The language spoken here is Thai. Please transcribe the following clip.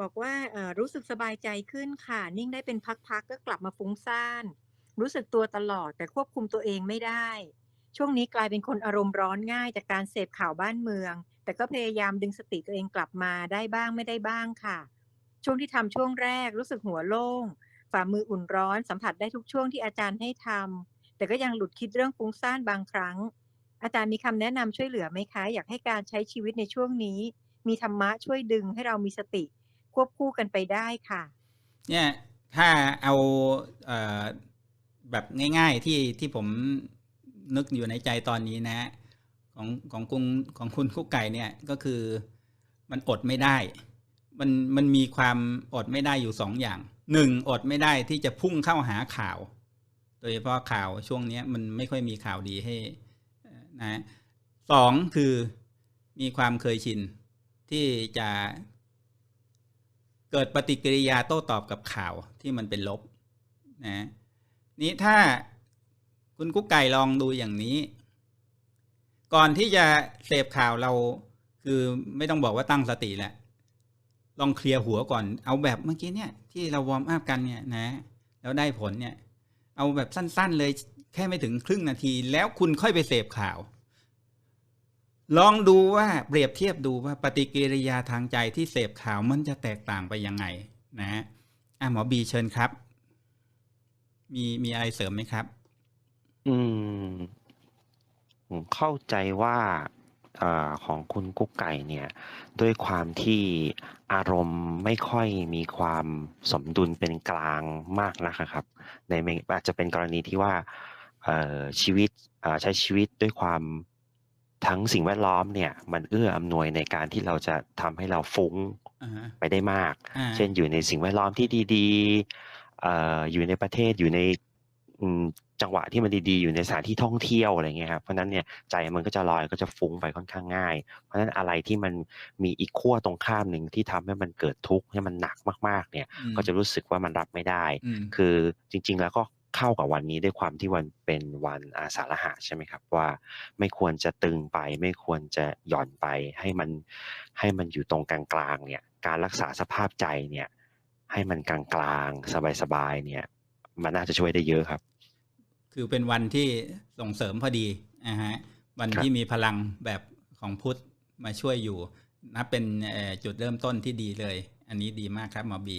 บอกว่ารู้สึกสบายใจขึ้นค่ะ นิ่งได้เป็นพักๆก็กลับมาฟุ้งซ่าน รู้สึกตัวตลอดแต่ควบคุมตัวเองไม่ได้ ช่วงนี้กลายเป็นคนอารมณ์ร้อนง่ายจากการเสพข่าวบ้านเมือง แต่ก็พยายามดึงสติตัวเองกลับมาได้บ้างไม่ได้บ้างค่ะ ช่วงที่ทำช่วงแรกรู้สึกหัวโล่ง ฝ่ามืออุ่นร้อนสัมผัสได้ทุกช่วงที่อาจารย์ให้ทำแต่ก็ยังหลุดคิดเรื่องฟุ้งซ่านบางครั้ง อาจารย์มีคำแนะนำช่วยเหลือไหมคะ อยากให้การใช้ชีวิตในช่วงนี้ มีธรรมะช่วยดึงให้เรามีสติ ควบคู่กันไปได้ค่ะ เนี่ยถ้าเอาเออแบบง่าย ๆที่ที่ผมนึกอยู่ในใจตอนนี้นะของของกุงของคุณคุกไก่เนี่ยก็คือมันอดไม่ได้ มันมันมีความอดไม่ได้อยู่สองอย่างหนึ่งอดไม่ได้ที่จะพุ่งเข้าหาข่าว โดยเฉพาะข่าวช่วงนี้มันไม่ค่อยมีข่าวดีให้นะสองคือมีความเคยชินที่จะ เกิดปฏิกิริยาโต้ตอบกับข่าวที่มันเป็นลบนะนี้ถ้าคุณกุ๊กไก่ลองดูอย่างนี้ ก่อนที่จะเสพข่าวเราคือไม่ต้องบอกว่าตั้งสติแหละลองเคลียร์หัวก่อน เอาแบบเมื่อกี้เนี่ยที่เราวอร์มอัพกันเนี่ยนะ แล้วได้ผลเนี่ย เอาแบบสั้น ๆ เลยแค่ไม่ถึงครึ่งนาที แล้วคุณค่อยไปเสพข่าว ลองดูว่าเปรียบเทียบดูว่าปฏิกิริยาทางใจที่เสพข่าวมันจะแตกต่างไปยังไงนะอะหมอบีเชิญครับ มีมีอะไรเสริมไหมครับ อืมผมเข้าใจว่าอ่อของคุณกุ๊กไก่เนี่ย ด้วยความที่อารมณ์ไม่ค่อยมีความสมดุลเป็นกลางมากนักอะครับ ในเมอาจจะเป็นกรณีที่ว่าชีวิตใช้ชีวิตด้วยความ ทั้งสิ่งแวดล้อมเนี่ยมันเอื้ออำนวยในการที่เราจะทำให้เราฟุ้งอ่าฮะไปได้มากอ่าเช่นอยู่ในสิ่งแวดล้อมที่ดีๆเอ่ออยู่ในประเทศอยู่ในอืมจังหวะที่มันดีๆ อยู่ในสถานที่ท่องเที่ยวอะไรเงี้ยครับ เพราะฉะนั้นเนี่ยใจมันก็จะลอยก็จะฟุ้งไปค่อนข้างง่าย เพราะฉะนั้นอะไรที่มันมีอีกขั้วตรงข้ามหนึ่งที่ทำให้มันเกิดทุกข์ให้มันหนักมากๆ เนี่ยอืมก็จะรู้สึกว่ามันรับไม่ได้อืมคือจริง ๆ แล้วก็ เข้ากับวันนี้ด้วยความที่วันเป็นวันอาสาฬหะใช่ไหมครับ ว่าไม่ควรจะตึงไป ไม่ควรจะหย่อนไป ให้มันให้มันอยู่ตรงกลางๆเนี่ย การรักษาสภาพใจเนี่ย ให้มันกลางๆสบายๆเนี่ย มันน่าจะช่วยได้เยอะครับ คือเป็นวันที่ส่งเสริมพอดีนะฮะวันครับที่มีพลังแบบของพุทธมาช่วยอยู่นับเป็นเอ่อจุดเริ่มต้นที่ดีเลย อันนี้ดีมากครับหมอบี